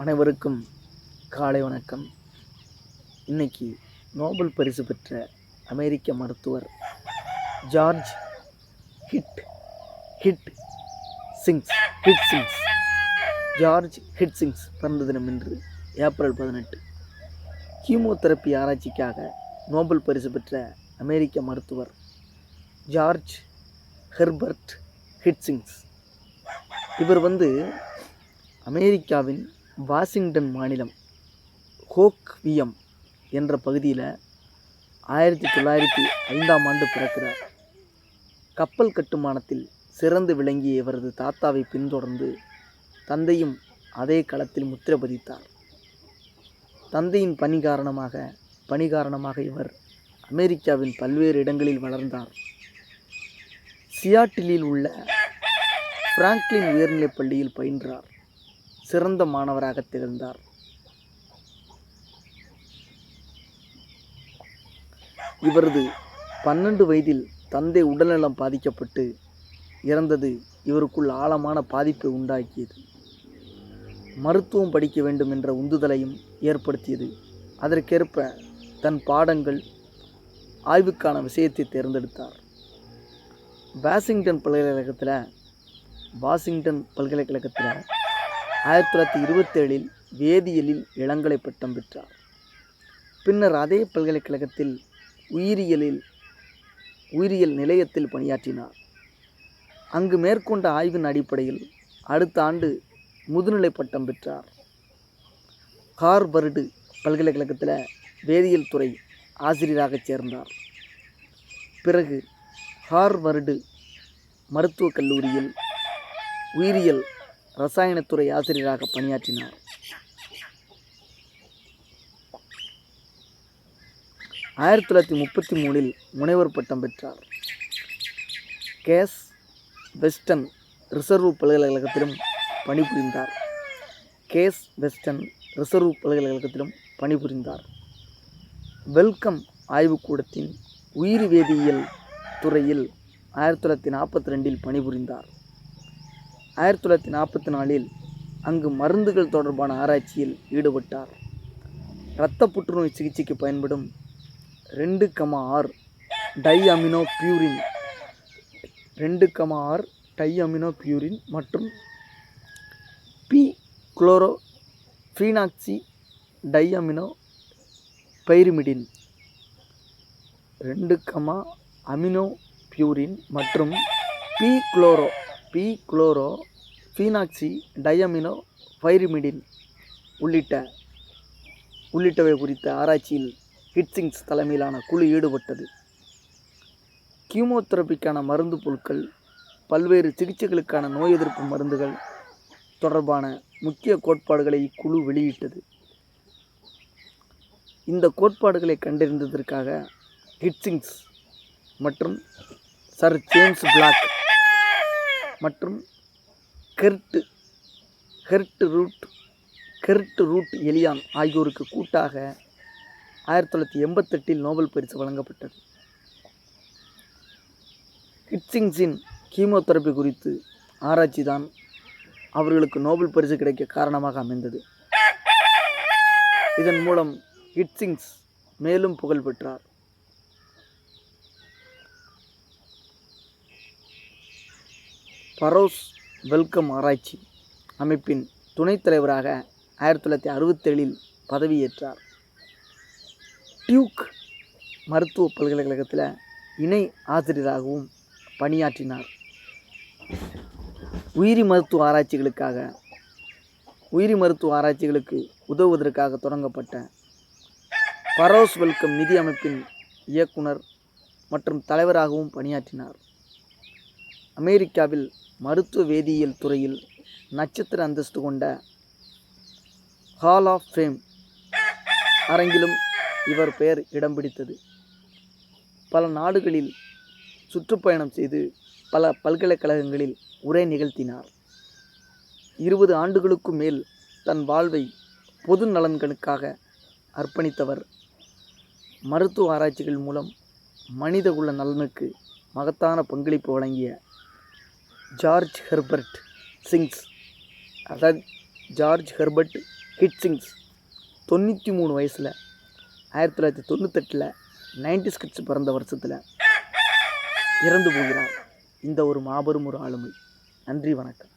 அனைவருக்கும் காலை வணக்கம். இன்னைக்கு நோபல் பரிசு பெற்ற அமெரிக்க மருத்துவர் George hit Hitchings Hitchings. George Hitchings பிறந்த தினம் இன்று ஏப்ரல் பதினெட்டு. கீமோதெரப்பி ஆராய்ச்சிக்காக நோபல் பரிசு பெற்ற அமெரிக்க மருத்துவர் ஜார்ஜ் ஹெர்பர்ட் ஹிட்சிங்ஸ் இவர் வந்து அமெரிக்காவின் வாஷிங்டன் மாநிலம் ஹோக்வியம் என்ற பகுதியில் ஆயிரத்தி தொள்ளாயிரத்தி ஐந்தாம் ஆண்டு பிறக்கிறார். கப்பல் கட்டுமானத்தில் சிறந்து விளங்கிய இவரது தாத்தாவை பின்தொடர்ந்து தந்தையும் அதே களத்தில் முத்திரை பதித்தார் தந்தையின் பணி காரணமாக பணி காரணமாக இவர் அமெரிக்காவின் பல்வேறு இடங்களில் வளர்ந்தார். சியாட்டிலில் உள்ள பிராங்க்லின் உயர்நிலைப் பள்ளியில் பயின்றார். சிறந்த மாணவராக திகழ்ந்தார். இவரது பன்னெண்டு வயதில் தந்தை உடல்நலம் பாதிக்கப்பட்டு இறந்தது இவருக்குள் ஆழமான பாதிப்பை உண்டாக்கியது. மருத்துவம் படிக்க வேண்டும் என்ற உந்துதலையும் ஏற்படுத்தியது. அதற்கேற்ப தன் பாடங்கள் ஆய்வுக்கான விஷயத்தை தேர்ந்தெடுத்தார். வாஷிங்டன் பல்கலைக்கழகத்தில் வாஷிங்டன் பல்கலைக்கழகத்தில் ஆயிரத்தி தொள்ளாயிரத்தி இருபத்தேழில் வேதியியலில் இளங்கலை பட்டம் பெற்றார். பின்னர் அதே பல்கலைக்கழகத்தில் உயிரியலில் உயிரியல் நிலையத்தில் பணியாற்றினார். அங்கு மேற்கொண்ட ஆய்வின் அடிப்படையில் அடுத்த ஆண்டு முதுநிலை பட்டம் பெற்றார். ஹார்வர்டு பல்கலைக்கழகத்தில் வேதியியல் துறை ஆசிரியராக சேர்ந்தார். பிறகு ஹார்வர்டு மருத்துவக் கல்லூரியில் உயிரியல் ரசாயனத்துறை ஆசிரியராக பணியாற்றினார். ஆயிரத்தி தொள்ளாயிரத்தி முப்பத்தி மூணில் முனைவர் பட்டம் பெற்றார். கேஸ் வெஸ்டன் ரிசர்வ் பல்கலைக்கழகத்திலும் பணிபுரிந்தார். கேஸ் வெஸ்டன் ரிசர்வ் பல்கலைக்கழகத்திலும் பணிபுரிந்தார். வெல்கம் ஆய்வுக்கூடத்தின் உயிர் வேதியியல் துறையில் ஆயிரத்தி தொள்ளாயிரத்தி நாற்பத்தி ரெண்டில் பணிபுரிந்தார். ஆயிரத்தி தொள்ளாயிரத்தி நாற்பத்தி நாலில் அங்கு மருந்துகள் தொடர்பான ஆராய்ச்சியில் ஈடுபட்டார். இரத்த புற்றுநோய் சிகிச்சைக்கு பயன்படும் ரெண்டு comma R di amino purine ரெண்டு comma R di amino purine மற்றும் P chloro phenoxy di amino pyrimidine ரெண்டு கமா அமினோ பியூரின் மற்றும் P chloro P chloro phenoxy diamino pyrimidine உள்ளிட்ட உள்ளிட்டவை குறித்த ஆராய்ச்சியில் ஹிட்சிங்ஸ் தலைமையிலான குழு ஈடுபட்டது. கீமோதெரபிக்கான மருந்து பொருட்கள் பல்வேறு சிகிச்சைகளுக்கான நோய் எதிர்ப்பு மருந்துகள் தொடர்பான முக்கிய கோட்பாடுகளை இக்குழு வெளியிட்டது. இந்த கோட்பாடுகளை கண்டறிந்ததற்காக ஹிட்சிங்ஸ் மற்றும் சர் ஜேம்ஸ் பிளாக் மற்றும் கெர்ட் கெர்ட் ரூட் கெர்ட் ரூட் எலியான் ஆகியோருக்கு கூட்டாக ஆயிரத்தி தொள்ளாயிரத்தி எண்பத்தெட்டில் நோபல் பரிசு வழங்கப்பட்டது. ஹிட்சிங்ஸின் கீமோதெரப்பி குறித்து ஆராய்ச்சி தான் அவர்களுக்கு நோபல் பரிசு கிடைக்க காரணமாக அமைந்தது. இதன் மூலம் ஹிட்சிங்ஸ் மேலும் புகழ் பெற்றார் பரோஸ் வெல்கம் ஆராய்ச்சி அமைப்பின் துணைத் தலைவராக ஆயிரத்தி தொள்ளாயிரத்தி அறுபத்தேழில் பதவியேற்றார். டியூக் மருத்துவ பல்கலைக்கழகத்தில் இணை ஆசிரியராகவும் பணியாற்றினார். உயிரி மருத்துவ ஆராய்ச்சிகளுக்காக உயிரி மருத்துவ ஆராய்ச்சிகளுக்கு உதவுவதற்காக தொடங்கப்பட்ட பரோஸ் வெல்கம் நிதி அமைப்பின் இயக்குனர் மற்றும் தலைவராகவும் பணியாற்றினார். அமெரிக்காவில் மருத்துவ வேதியியல் துறையில் நட்சத்திர அந்தஸ்து கொண்ட ஹால் ஆஃப் ஃபேம் அரங்கிலும் இவர் பெயர் இடம் பிடித்தது. பல நாடுகளில் சுற்றுப்பயணம் செய்து பல பல்கலைக்கழகங்களில் உரை நிகழ்த்தினார். இருபது ஆண்டுகளுக்கும் மேல் தன் வாழ்வை பொது நலன்களுக்காக அர்ப்பணித்தவர். மருத்துவ ஆராய்ச்சிகள் மூலம் மனித உள்ள நலனுக்கு மகத்தான பங்களிப்பு வழங்கிய ஜார்ஜ் ஹெர்பர்ட் சிங்ஸ். அதாவது ஜார்ஜ் ஹெர்பர்ட் ஹிட் சிங்ஸ். தொண்ணூற்றி மூணு வயசில் ஆயிரத்தி தொள்ளாயிரத்தி தொண்ணூத்தெட்டில் நைன்டி ஸ்கிட்ஸ் பிறந்த வருஷத்தில் இறந்து போகிறார். இந்த ஒரு மாபெரும் ஒரு ஆளுமை. நன்றி வணக்கம்.